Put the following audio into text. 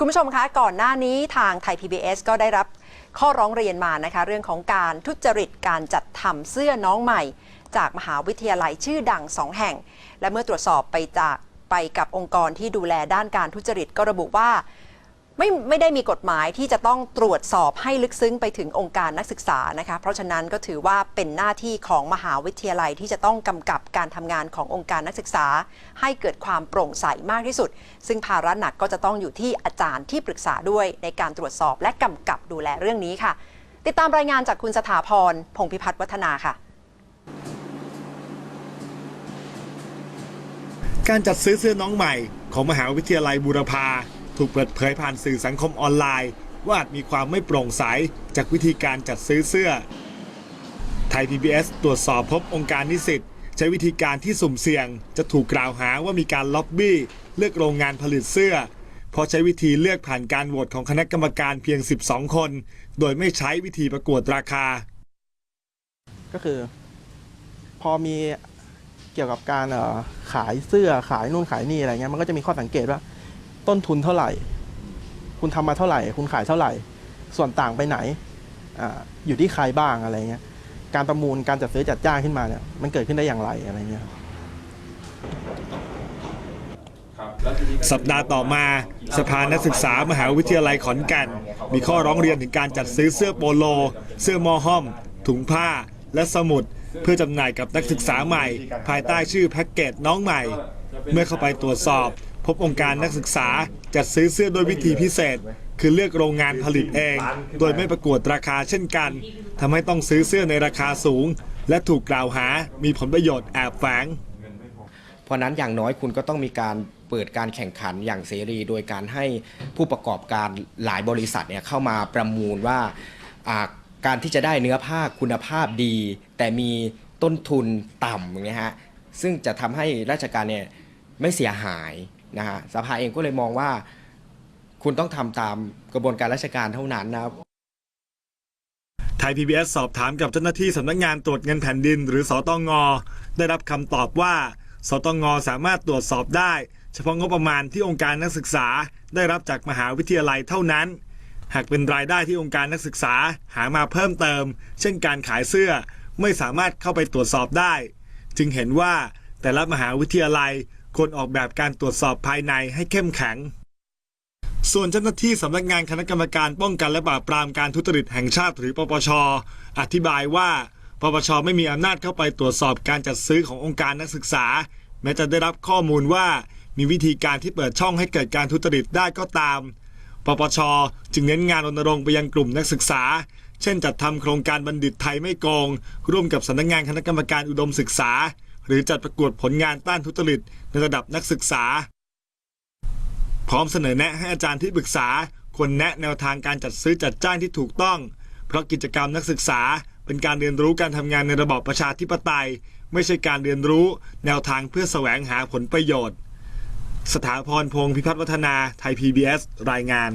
คุณผู้ชมคะก่อนหน้านี้ทางไทย PBS ก็ได้รับข้อร้องเรียนมานะคะ เรื่องของการทุจริตการจัดทำเสื้อน้องใหม่ จากมหาวิทยาลัยชื่อดังสองแห่ง และเมื่อตรวจสอบไปจากไปกับองค์กรที่ดูแลด้านการทุจริตก็ระบุว่า ไม่ไม่ได้มีกฎหมายที่จะต้องตรวจสอบให้ลึกซึ้งไปถึงองค์การนักศึกษานะคะ เพราะฉะนั้นก็ถือว่าเป็นหน้าที่ของมหาวิทยาลัยที่จะต้องกำกับการทำงานขององค์การนักศึกษา ให้เกิดความโปร่งใสมากที่สุด ซึ่งภาระหนักก็จะต้องอยู่ที่อาจารย์ที่ปรึกษาด้วยในการตรวจสอบและกำกับดูแลเรื่องนี้ค่ะ ติดตามรายงานจากคุณสถาพร พงพิพัฒน์วัฒนาค่ะการจัดซื้อเสื้อน้องใหม่ของมหาวิทยาลัยบูรพา ถูกเปิดเผยผ่านสื่อสังคมออนไลน์ ว่าอาจมีความไม่โปร่งใสจากวิธีการจัดซื้อเสื้อ ไทย PBS ตรวจสอบพบองค์การนิสิตใช้วิธีการที่สุ่มเสี่ยง จะถูกกล่าวหาว่ามีการล็อบบี้ เลือกโรงงานผลิตเสื้อเพราะใช้วิธีเลือกผ่านการโหวตของคณะกรรมการเพียง 12 คน โดยไม่ใช้วิธีประกวดราคา ก็คือ พอมีเกี่ยวกับการขายเสื้อขายนู่นขายนี่อะไรเงี้ยมันก็จะมีข้อสังเกตว่า ต้นทุนเท่าไหร่ คุณทำมาเท่าไหร่ คุณขายเท่าไหร่ ส่วนต่างไปไหนอาอยู่ที่ใครบ้างอะไรเงี้ย การประมูลการจัดซื้อจัดจ้างขึ้นมาเนี่ยมันเกิดขึ้นได้อย่างไรอะไรเงี้ยสัปดาห์ต่อมาสภานักศึกษามหาวิทยาลัยขอนแก่นมีข้อร้องเรียนถึงการจัดซื้อเสื้อโปโล เสื้อมอห้อม ถุงผ้า และสมุด เพื่อจำหน่ายกับนักศึกษาใหม่ ภายใต้ชื่อแพ็กเกจน้องใหม่ เมื่อเข้าไปตรวจสอบ พบองค์การนักศึกษาจัดซื้อเสื้อด้วยวิธีพิเศษ คือเลือกโรงงานผลิตเอง โดยไม่ประกวดราคาเช่นกันทำให้ต้องซื้อเสื้อในราคาสูง และถูกกล่าวหามีผลประโยชน์แอบแฝง เพราะฉะนั้นอย่างน้อยคุณก็ต้องมีการเปิดการแข่งขันอย่างเสรี โดยการให้ผู้ประกอบการหลายบริษัทเนี่ยเข้ามาประมูลว่าอ่าการที่จะได้เนื้อผ้าคุณภาพดี แต่มีต้นทุนต่ำอย่างเงี้ยฮะซึ่งจะทำให้ราชการเนี่ยไม่เสียหาย นะฮะสภาเองก็เลยมองว่า คุณต้องทำตามกระบวนการราชการเท่านั้นนะครับไทย PBS สอบถามกับเจ้าหน้าที่สำนักงานตรวจเงินแผ่นดิน หรือสตงได้รับคำตอบว่าสตงสามารถตรวจสอบได้ เฉพาะงบประมาณที่องค์การนักศึกษาได้รับจากมหาวิทยาลัยเท่านั้น หากเป็นรายได้ที่องค์การนักศึกษาหามาเพิ่มเติม เช่นการขายเสื้อไม่สามารถเข้าไปตรวจสอบได้ จึงเห็นว่าแต่ละมหาวิทยาลัย ควรออกแบบการตรวจสอบภายในให้เข้มแข็ง ส่วนเจ้าหน้าที่สำนักงานคณะกรรมการป้องกันและปราบปรามการทุจริตแห่งชาติหรือปปช อธิบายว่าปปชไม่มีอำนาจเข้าไปตรวจสอบการจัดซื้อขององค์การนักศึกษา แม้จะได้รับข้อมูลว่ามีวิธีการที่เปิดช่องให้เกิดการทุจริตได้ก็ตาม ปปช จึงเน้นงานรณรงค์ไปยังกลุ่มนักศึกษา เช่นจัดทำโครงการบัณฑิตไทยไม่โกง ร่วมกับสำนักงานคณะกรรมการอุดมศึกษา หรือจัดประกวดผลงานต้านทุจริตในระดับนักศึกษา พร้อมเสนอแนะให้อาจารย์ที่ปรึกษาควรแนะแนวทางการจัดซื้อจัดจ้างที่ถูกต้อง เพราะกิจกรรมนักศึกษาเป็นการเรียนรู้การทำงานในระบอบประชาธิปไตย ไม่ใช่การเรียนรู้แนวทางเพื่อแสวงหาผลประโยชน์ สถาพรพงศ์พิพัฒน์วัฒนาไทย PBS รายงาน